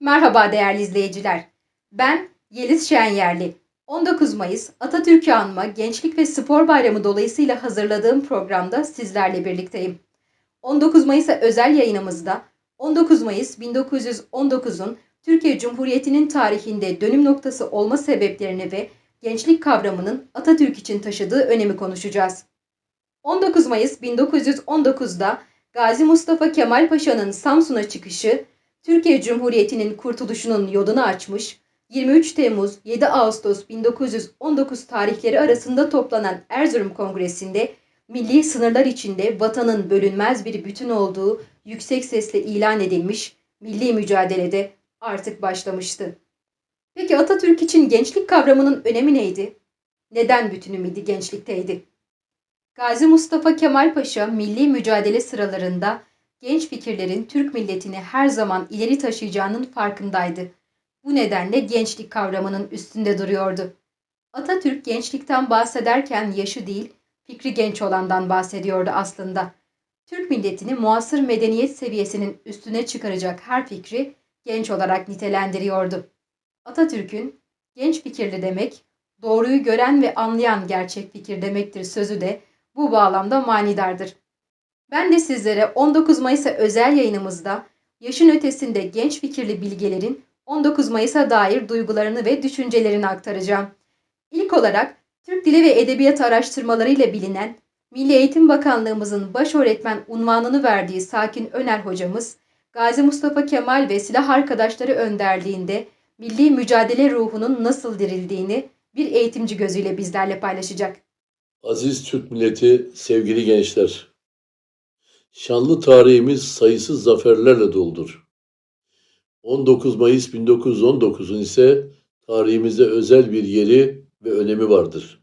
Merhaba değerli izleyiciler. Ben Yeliz Şenyerli. 19 Mayıs Atatürk'ü anma Gençlik ve Spor Bayramı dolayısıyla hazırladığım programda sizlerle birlikteyim. 19 Mayıs'a özel yayınımızda 19 Mayıs 1919'un Türkiye Cumhuriyeti'nin tarihinde dönüm noktası olma sebeplerini ve gençlik kavramının Atatürk için taşıdığı önemi konuşacağız. 19 Mayıs 1919'da Gazi Mustafa Kemal Paşa'nın Samsun'a çıkışı Türkiye Cumhuriyeti'nin kurtuluşunun yolunu açmış, 23 Temmuz 7 Ağustos 1919 tarihleri arasında toplanan Erzurum Kongresi'nde milli sınırlar içinde vatanın bölünmez bir bütün olduğu yüksek sesle ilan edilmiş, milli mücadelede artık başlamıştı. Peki Atatürk için gençlik kavramının önemi neydi? Neden bütün ümidi gençlikteydi? Gazi Mustafa Kemal Paşa milli mücadele sıralarında genç fikirlerin Türk milletini her zaman ileri taşıyacağının farkındaydı. Bu nedenle gençlik kavramının üstünde duruyordu. Atatürk gençlikten bahsederken yaşı değil, fikri genç olandan bahsediyordu aslında. Türk milletini muasır medeniyet seviyesinin üstüne çıkaracak her fikri genç olarak nitelendiriyordu. Atatürk'ün genç fikirli demek, doğruyu gören ve anlayan gerçek fikir demektir sözü de bu bağlamda manidardır. Ben de sizlere 19 Mayıs'a özel yayınımızda yaşın ötesinde genç fikirli bilgelerin 19 Mayıs'a dair duygularını ve düşüncelerini aktaracağım. İlk olarak Türk Dili ve Edebiyatı araştırmaları ile bilinen Milli Eğitim Bakanlığımızın baş öğretmen unvanını verdiği Sakin Öner hocamız, Gazi Mustafa Kemal ve silah arkadaşları önderliğinde milli mücadele ruhunun nasıl dirildiğini bir eğitimci gözüyle bizlerle paylaşacak. Aziz Türk milleti, sevgili gençler. Şanlı tarihimiz sayısız zaferlerle doldur. 19 Mayıs 1919'un ise tarihimizde özel bir yeri ve önemi vardır.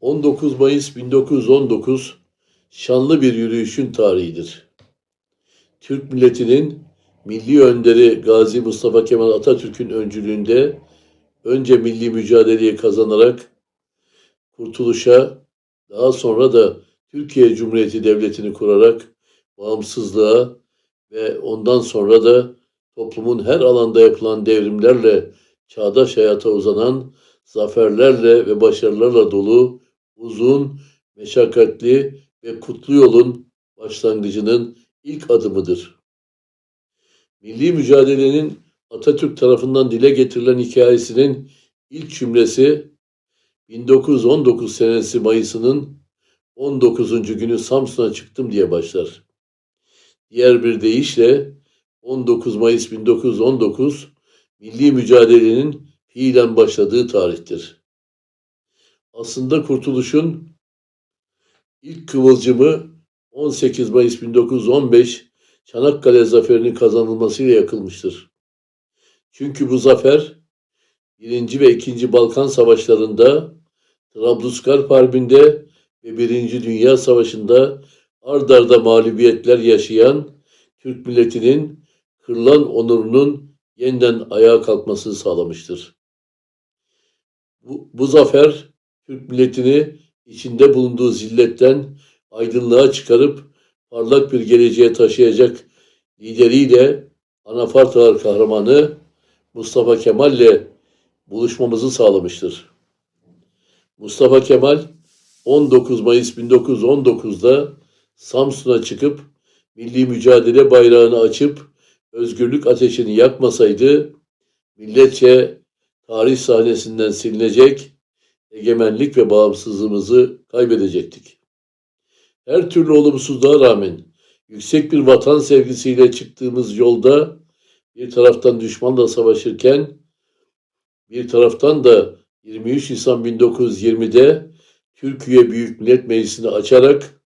19 Mayıs 1919 şanlı bir yürüyüşün tarihidir. Türk milletinin milli önderi Gazi Mustafa Kemal Atatürk'ün öncülüğünde önce milli mücadeleyi kazanarak kurtuluşa, daha sonra da Türkiye Cumhuriyeti Devleti'ni kurarak bağımsızlığa ve ondan sonra da toplumun her alanda yapılan devrimlerle çağdaş hayata uzanan zaferlerle ve başarılarla dolu uzun, meşakkatli ve kutlu yolun başlangıcının ilk adımıdır. Milli mücadelenin Atatürk tarafından dile getirilen hikayesinin ilk cümlesi 1919 senesi Mayıs'ının 19. günü Samsun'a çıktım diye başlar. Diğer bir deyişle 19 Mayıs 1919 milli mücadelenin fiilen başladığı tarihtir. Aslında kurtuluşun ilk kıvılcımı 18 Mayıs 1915 Çanakkale zaferinin kazanılmasıyla yakılmıştır. Çünkü bu zafer 1. ve 2. Balkan Savaşlarında, Trablusgarp Harbi'nde ve 1. Dünya Savaşı'nda ard arda mağlubiyetler yaşayan Türk milletinin kırılan onurunun yeniden ayağa kalkmasını sağlamıştır. Bu, bu zafer Türk milletini içinde bulunduğu zilletten aydınlığa çıkarıp parlak bir geleceğe taşıyacak lideriyle Anafartalar kahramanı Mustafa Kemal ile buluşmamızı sağlamıştır. Mustafa Kemal 19 Mayıs 1919'da Samsun'a çıkıp milli mücadele bayrağını açıp özgürlük ateşini yakmasaydı milletçe tarih sahnesinden silinecek, egemenlik ve bağımsızlığımızı kaybedecektik. Her türlü olumsuzluğa rağmen yüksek bir vatan sevgisiyle çıktığımız yolda bir taraftan düşmanla savaşırken bir taraftan da 23 Nisan 1920'de Türkiye Büyük Millet Meclisi'ni açarak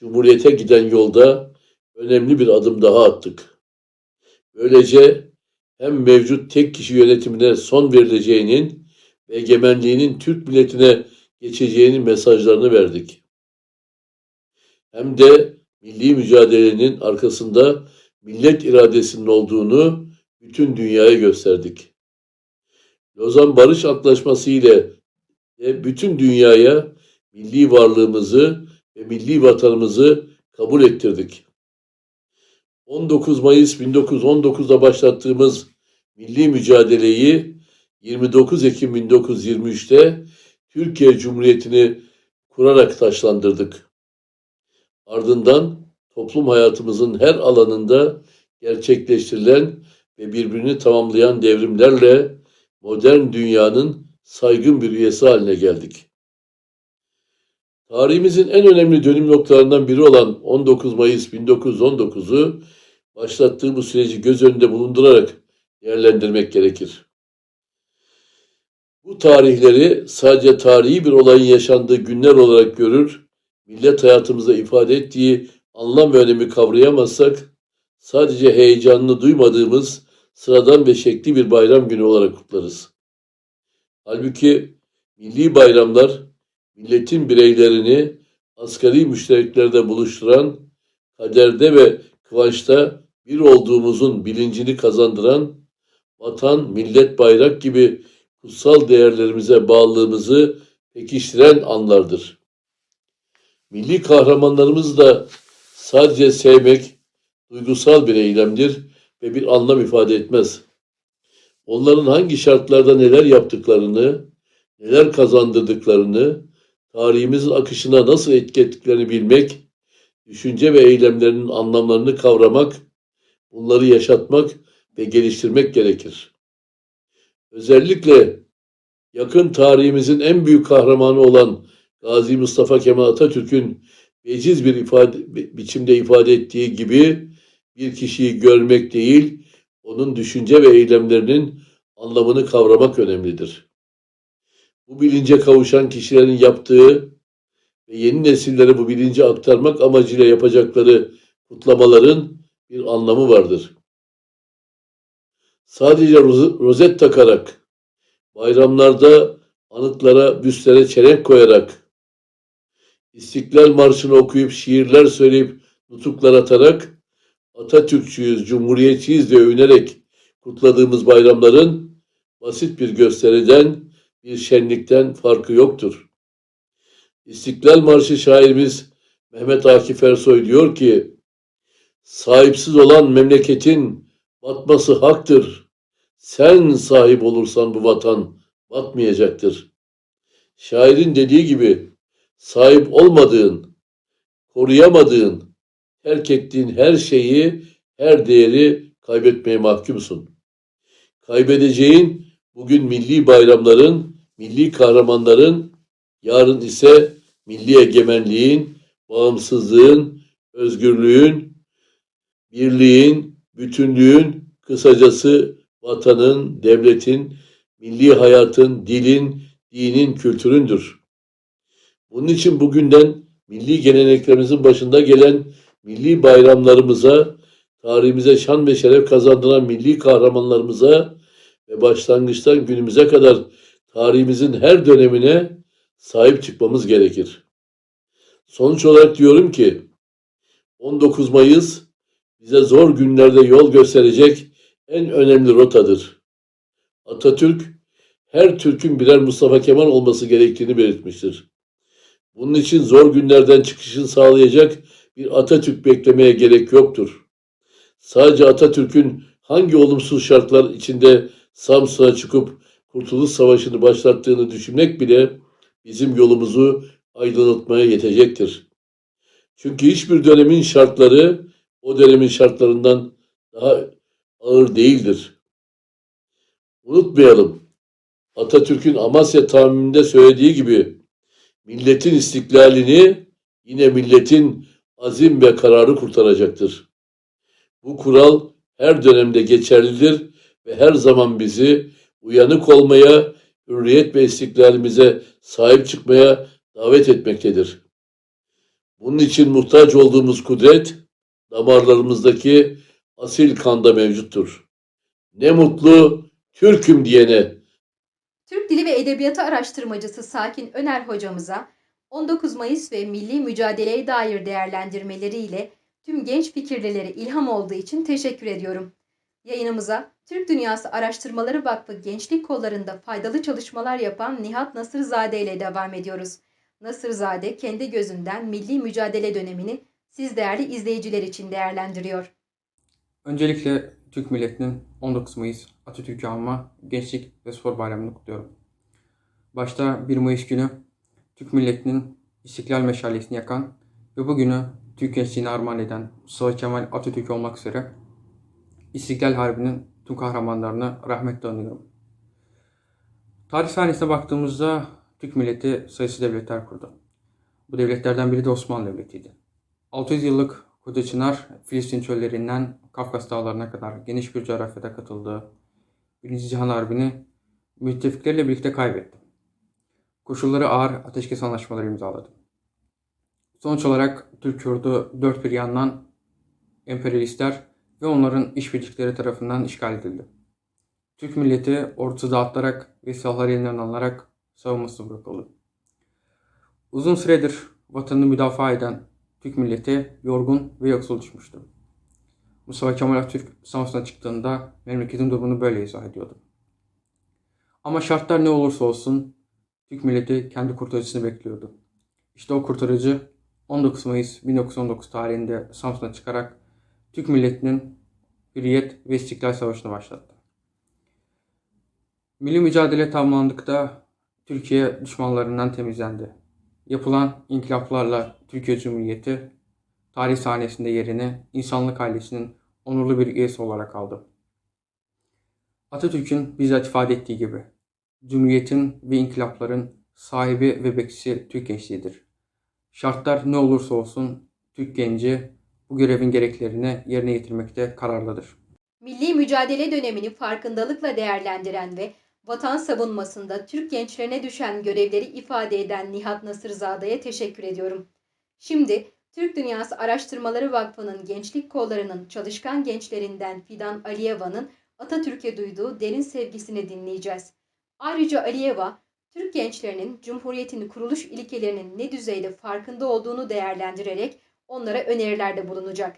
Cumhuriyete giden yolda önemli bir adım daha attık. Böylece hem mevcut tek kişi yönetimine son verileceğinin ve egemenliğinin Türk milletine geçeceğinin mesajlarını verdik. Hem de milli mücadelenin arkasında millet iradesinin olduğunu bütün dünyaya gösterdik. Lozan Barış Antlaşması ile ve bütün dünyaya milli varlığımızı ve milli vatanımızı kabul ettirdik. 19 Mayıs 1919'da başlattığımız milli mücadeleyi 29 Ekim 1923'te Türkiye Cumhuriyeti'ni kurarak taşlandırdık. Ardından toplum hayatımızın her alanında gerçekleştirilen ve birbirini tamamlayan devrimlerle modern dünyanın saygın bir üyesi haline geldik. Tarihimizin en önemli dönüm noktalarından biri olan 19 Mayıs 1919'u başlattığı bu süreci göz önünde bulundurarak değerlendirmek gerekir. Bu tarihleri sadece tarihi bir olayın yaşandığı günler olarak görür, millet hayatımızda ifade ettiği anlam ve önemi kavrayamazsak, sadece heyecanını duymadığımız sıradan ve şekli bir bayram günü olarak kutlarız. Halbuki milli bayramlar, milletin bireylerini asgari müştereklerde buluşturan, kaderde ve kıvançta bir olduğumuzun bilincini kazandıran, vatan, millet, bayrak gibi kutsal değerlerimize bağlılığımızı pekiştiren anlardır. Milli kahramanlarımız da sadece sevmek, duygusal bir eylemdir ve bir anlam ifade etmez. Onların hangi şartlarda neler yaptıklarını, neler kazandırdıklarını, tarihimizin akışına nasıl etki ettiklerini bilmek, düşünce ve eylemlerinin anlamlarını kavramak, bunları yaşatmak ve geliştirmek gerekir. Özellikle yakın tarihimizin en büyük kahramanı olan Gazi Mustafa Kemal Atatürk'ün veciz bir ifade, bi- biçimde ifade ettiği gibi bir kişiyi görmek değil, onun düşünce ve eylemlerinin anlamını kavramak önemlidir. Bu bilince kavuşan kişilerin yaptığı ve yeni nesillere bu bilinci aktarmak amacıyla yapacakları kutlamaların bir anlamı vardır. Sadece roz- rozet takarak, bayramlarda anıtlara, büstlere çelenk koyarak, İstiklal Marşı'nı okuyup şiirler söyleyip nutuklar atarak Atatürkçüyüz, Cumhuriyetçiyiz diye övünerek kutladığımız bayramların basit bir gösteriden, bir şenlikten farkı yoktur. İstiklal Marşı şairimiz Mehmet Akif Ersoy diyor ki, sahipsiz olan memleketin batması haktır. Sen sahip olursan bu vatan batmayacaktır. Şairin dediği gibi sahip olmadığın, koruyamadığın, terk ettiğin her şeyi, her değeri kaybetmeye mahkumsun. Kaybedeceğin bugün milli bayramların, milli kahramanların, yarın ise milli egemenliğin, bağımsızlığın, özgürlüğün, birliğin, bütünlüğün, kısacası vatanın, devletin, milli hayatın, dilin, dinin, kültüründür. Bunun için bugünden milli geleneklerimizin başında gelen milli bayramlarımıza, tarihimize şan ve şeref kazandıran milli kahramanlarımıza ve başlangıçtan günümüze kadar tarihimizin her dönemine sahip çıkmamız gerekir. Sonuç olarak diyorum ki 19 Mayıs bize zor günlerde yol gösterecek en önemli rotadır. Atatürk her Türk'ün birer Mustafa Kemal olması gerektiğini belirtmiştir. Bunun için zor günlerden çıkışını sağlayacak bir Atatürk beklemeye gerek yoktur. Sadece Atatürk'ün hangi olumsuz şartlar içinde Samsun'a çıkıp Kurtuluş Savaşı'nı başlattığını düşünmek bile bizim yolumuzu aydınlatmaya yetecektir. Çünkü hiçbir dönemin şartları o dönemin şartlarından daha ağır değildir. Unutmayalım. Atatürk'ün Amasya tahmininde söylediği gibi milletin istiklalini yine milletin azim ve kararı kurtaracaktır. Bu kural her dönemde geçerlidir ve her zaman bizi uyanık olmaya, hürriyet ve istiklalimize sahip çıkmaya davet etmektedir. Bunun için muhtaç olduğumuz kudret damarlarımızdaki asil kanda mevcuttur. Ne mutlu Türk'üm diyene. Türk Dili ve Edebiyatı araştırmacısı Sakin Öner hocamıza 19 Mayıs ve milli mücadeleye dair değerlendirmeleriyle tüm genç fikirlilere ilham olduğu için teşekkür ediyorum. Yayınımıza Türk Dünyası Araştırmaları Vakfı Gençlik Kolları'nda faydalı çalışmalar yapan Nihat Nasırzade ile devam ediyoruz. Nasırzade kendi gözünden milli mücadele dönemini siz değerli izleyiciler için değerlendiriyor. Öncelikle Türk milletinin 19 Mayıs Atatürk'ü anma Gençlik ve Spor Bayramı'nı kutluyorum. Başta 1 Mayıs günü Türk milletinin İstiklal meşalesini yakan ve bugünü Türk gençliğine armağan eden Mustafa Kemal Atatürk olmak üzere İstiklal Harbi'nin tüm kahramanlarına rahmetle anıyorum. Tarih sahnesine baktığımızda Türk milleti sayısı devletler kurdu. Bu devletlerden biri de Osmanlı Devleti'ydi. 600 yıllık Koca Çınar, Filistin çöllerinden Kafkas dağlarına kadar geniş bir coğrafyada katıldığı Birinci Cihan Harbi'ni müttefikleriyle birlikte kaybetti. Koşulları ağır ateşkes anlaşmaları imzaladı. Sonuç olarak Türk yurdu dört bir yandan emperyalistler ve onların işbirlikleri tarafından işgal edildi. Türk milleti ordusu dağıtılarak ve silahları elinden alınarak savunması bırakıldı. Uzun süredir vatanını müdafaa eden Türk milleti yorgun ve yoksul düşmüştü. Mustafa Kemal Atatürk Samsun'a çıktığında memleketin durumunu böyle izah ediyordu. Ama şartlar ne olursa olsun Türk milleti kendi kurtarıcısını bekliyordu. İşte o kurtarıcı 19 Mayıs 1919 tarihinde Samsun'a çıkarak Türk milletinin Hürriyet ve İstiklal Savaşı'nı başlattı. Milli mücadele tamamlandıkta Türkiye düşmanlarından temizlendi. Yapılan inkılaplarla Türkiye Cumhuriyeti tarih sahnesinde yerini insanlık ailesinin onurlu bir üyesi olarak aldı. Atatürk'ün bizzat ifade ettiği gibi Cumhuriyetin ve inkılapların sahibi ve bekçisi Türk gençliğidir. Şartlar ne olursa olsun Türk genci bu görevin gereklerini yerine getirmekte kararlıdır. Milli mücadele dönemini farkındalıkla değerlendiren ve vatan savunmasında Türk gençlerine düşen görevleri ifade eden Nihat Nasırzade'ye teşekkür ediyorum. Şimdi Türk Dünyası Araştırmaları Vakfı'nın gençlik kollarının çalışkan gençlerinden Fidan Aliyeva'nın Atatürk'e duyduğu derin sevgisini dinleyeceğiz. Ayrıca Aliyeva, Türk gençlerinin Cumhuriyet'in kuruluş ilkelerinin ne düzeyde farkında olduğunu değerlendirerek onlara önerilerde bulunacak.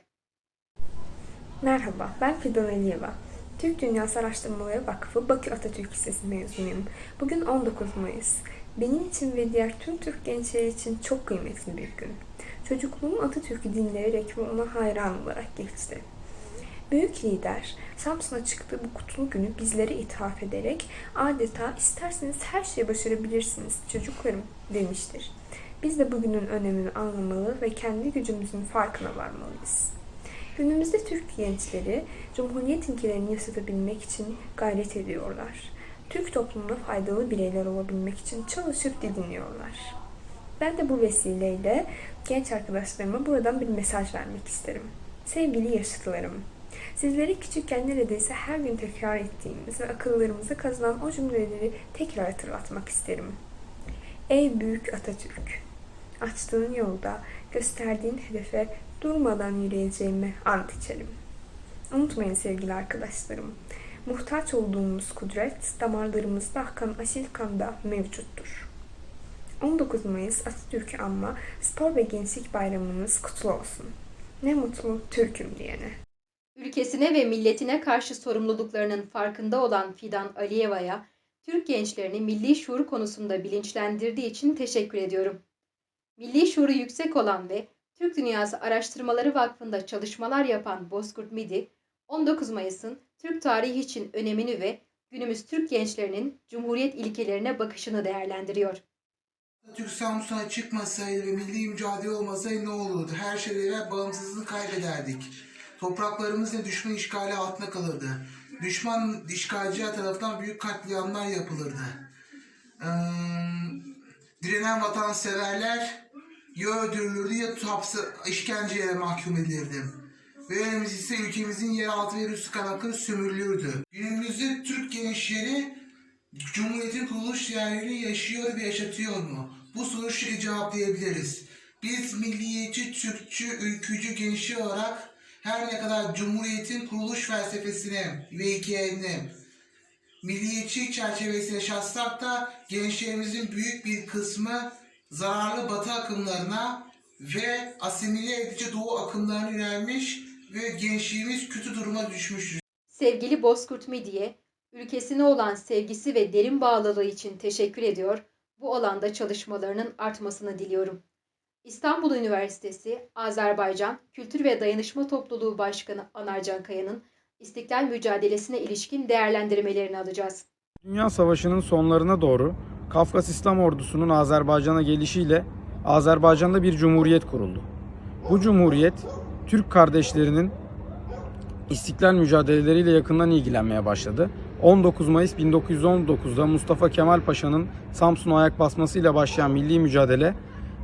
Merhaba, ben Fidan Aliyeva. Türk Dünyası Araştırmaları Vakfı Bakü Atatürk Lisesi mezunuyum. Bugün 19 Mayıs. Benim için ve diğer tüm Türk gençleri için çok kıymetli bir gün. Çocukluğum Atatürk'ü dinleyerek ve ona hayran olarak geçti. Büyük lider Samsun'a çıktığı bu kutlu günü bizlere ithaf ederek adeta isterseniz her şeyi başarabilirsiniz çocuklarım demiştir. Biz de bugünün önemini anlamalı ve kendi gücümüzün farkına varmalıyız. Günümüzde Türk gençleri Cumhuriyet ilkelerini yaşatabilmek için gayret ediyorlar. Türk toplumunda faydalı bireyler olabilmek için çalışıp didiniyorlar. Ben de bu vesileyle genç arkadaşlarıma buradan bir mesaj vermek isterim. Sevgili yaşıtlarım, sizlere küçükken neredeyse her gün tekrar ettiğimiz ve akıllarımıza kazınan o cümleleri tekrar hatırlatmak isterim. Ey büyük Atatürk! Açtığın yolda, gösterdiğin hedefe durmadan yürüyeceğime ant içerim. Unutmayın sevgili arkadaşlarım, muhtaç olduğumuz kudret damarlarımızda akan asil kanda mevcuttur. 19 Mayıs Atatürk'ü anma spor ve gençlik bayramınız kutlu olsun. Ne mutlu Türk'üm diyene. Ülkesine ve milletine karşı sorumluluklarının farkında olan Fidan Aliyeva'ya Türk gençlerini milli şuur konusunda bilinçlendirdiği için teşekkür ediyorum. Milli şuuru yüksek olan ve Türk Dünyası Araştırmaları Vakfı'nda çalışmalar yapan Bozkurt Midi, 19 Mayıs'ın Türk tarihi için önemini ve günümüz Türk gençlerinin Cumhuriyet ilkelerine bakışını değerlendiriyor. Türk Samsun'a çıkmasaydı ve milli mücadele olmasaydı ne olurdu? Her şeylere bağımsızlığını kaybederdik. Topraklarımız da düşman işgali altında kalırdı. Düşman işgalciler tarafından büyük katliamlar yapılırdı. Ee, direnen vatanseverler ya öldürülürdü ya hapse, işkenceye mahkum edilirdi. Ve önemlisi ise ülkemizin yeraltı ve üstü kaynakları sömürülürdü. Günümüzde Türk gençleri Cumhuriyetin kuruluş değerlerini yaşıyor ve yaşatıyor mu? Bu soruyu şöyle cevaplayabiliriz. Biz milliyetçi, Türkçü, ülkücü gençler olarak her ne kadar Cumhuriyetin kuruluş felsefesini ve ilkelerini milliyetçi çerçevesinde yaşatsak da gençlerimizin büyük bir kısmı zararlı batı akımlarına ve asimile edici doğu akımlarına yönelmiş ve gençliğimiz kötü duruma düşmüştür. Sevgili Bozkurt Midi'ye ülkesine olan sevgisi ve derin bağlılığı için teşekkür ediyor, bu alanda çalışmalarının artmasını diliyorum. İstanbul Üniversitesi Azerbaycan Kültür ve Dayanışma Topluluğu Başkanı Anarcan Kaya'nın İstiklal mücadelesine ilişkin değerlendirmelerini alacağız. Dünya Savaşı'nın sonlarına doğru Kafkas İslam Ordusu'nun Azerbaycan'a gelişiyle Azerbaycan'da bir cumhuriyet kuruldu. Bu cumhuriyet Türk kardeşlerinin istiklal mücadeleleriyle yakından ilgilenmeye başladı. 19 Mayıs 1919'da Mustafa Kemal Paşa'nın Samsun'a ayak basmasıyla başlayan milli mücadele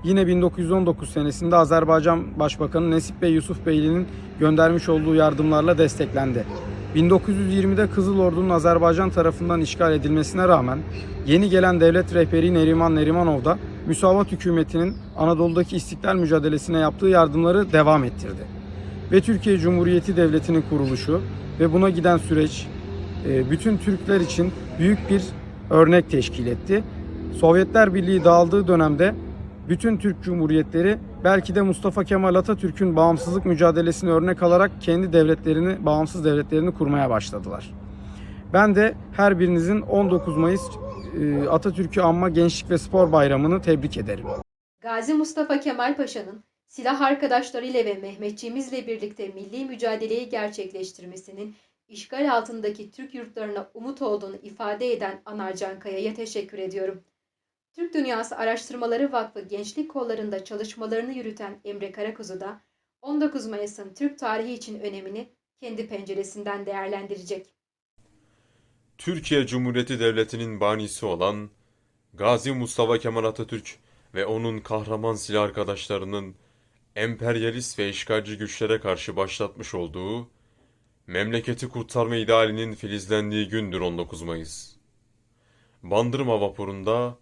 yine 1919 senesinde Azerbaycan Başbakanı Nesip Bey Yusuf Beyli'nin göndermiş olduğu yardımlarla desteklendi. 1920'de Kızıl Ordu'nun Azerbaycan tarafından işgal edilmesine rağmen yeni gelen devlet rehberi Neriman Nerimanov da Müsavat hükümetinin Anadolu'daki istiklal mücadelesine yaptığı yardımları devam ettirdi. Ve Türkiye Cumhuriyeti Devleti'nin kuruluşu ve buna giden süreç e, bütün Türkler için büyük bir örnek teşkil etti. Sovyetler Birliği dağıldığı dönemde bütün Türk Cumhuriyetleri belki de Mustafa Kemal Atatürk'ün bağımsızlık mücadelesini örnek alarak kendi devletlerini, bağımsız devletlerini kurmaya başladılar. Ben de her birinizin 19 Mayıs e, Atatürk'ü anma Gençlik ve Spor Bayramı'nı tebrik ederim. Gazi Mustafa Kemal Paşa'nın silah arkadaşlarıyla ve Mehmetçiğimizle birlikte milli mücadeleyi gerçekleştirmesinin işgal altındaki Türk yurtlarına umut olduğunu ifade eden Anarcan Kaya'ya teşekkür ediyorum. Türk Dünyası Araştırmaları Vakfı Gençlik Kollarında çalışmalarını yürüten Emre Karakuzu da 19 Mayıs'ın Türk tarihi için önemini kendi penceresinden değerlendirecek. Türkiye Cumhuriyeti Devleti'nin banisi olan Gazi Mustafa Kemal Atatürk ve onun kahraman silah arkadaşlarının emperyalist ve işgalci güçlere karşı başlatmış olduğu memleketi kurtarma idealinin filizlendiği gündür 19 Mayıs. Bandırma vapurunda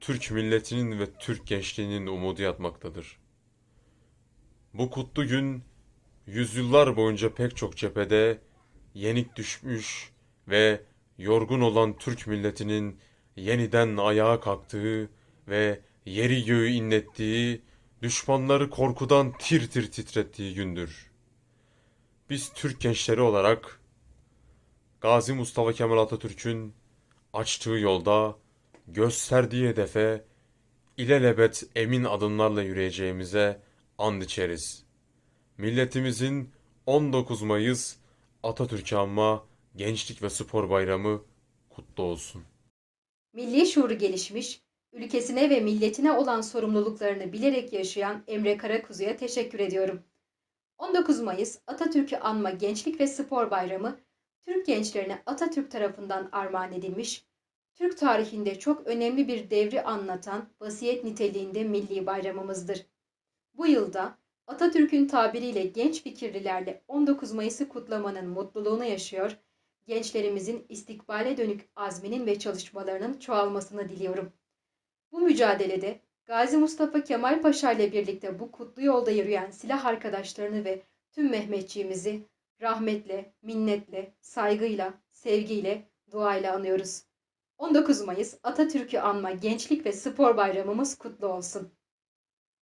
Türk milletinin ve Türk gençliğinin umudu yatmaktadır. Bu kutlu gün yüzyıllar boyunca pek çok cephede yenik düşmüş ve yorgun olan Türk milletinin yeniden ayağa kalktığı ve yeri göğü inlettiği, düşmanları korkudan tir tir titrettiği gündür. Biz Türk gençleri olarak Gazi Mustafa Kemal Atatürk'ün açtığı yolda, gösterdiği hedefe ilelebet emin adımlarla yürüyeceğimize and içeriz. Milletimizin 19 Mayıs Atatürk'ü anma Gençlik ve Spor Bayramı kutlu olsun. Milli şuuru gelişmiş, ülkesine ve milletine olan sorumluluklarını bilerek yaşayan Emre Karakuzu'ya teşekkür ediyorum. 19 Mayıs Atatürk'ü anma Gençlik ve Spor Bayramı, Türk gençlerine Atatürk tarafından armağan edilmiş, Türk tarihinde çok önemli bir devri anlatan vasiyet niteliğinde milli bayramımızdır. Bu yılda Atatürk'ün tabiriyle genç fikirlilerle 19 Mayıs'ı kutlamanın mutluluğunu yaşıyor, gençlerimizin istikbale dönük azminin ve çalışmalarının çoğalmasını diliyorum. Bu mücadelede Gazi Mustafa Kemal Paşa ile birlikte bu kutlu yolda yürüyen silah arkadaşlarını ve tüm Mehmetçiğimizi rahmetle, minnetle, saygıyla, sevgiyle, duayla anıyoruz. 19 Mayıs Atatürk'ü anma Gençlik ve Spor Bayramımız kutlu olsun.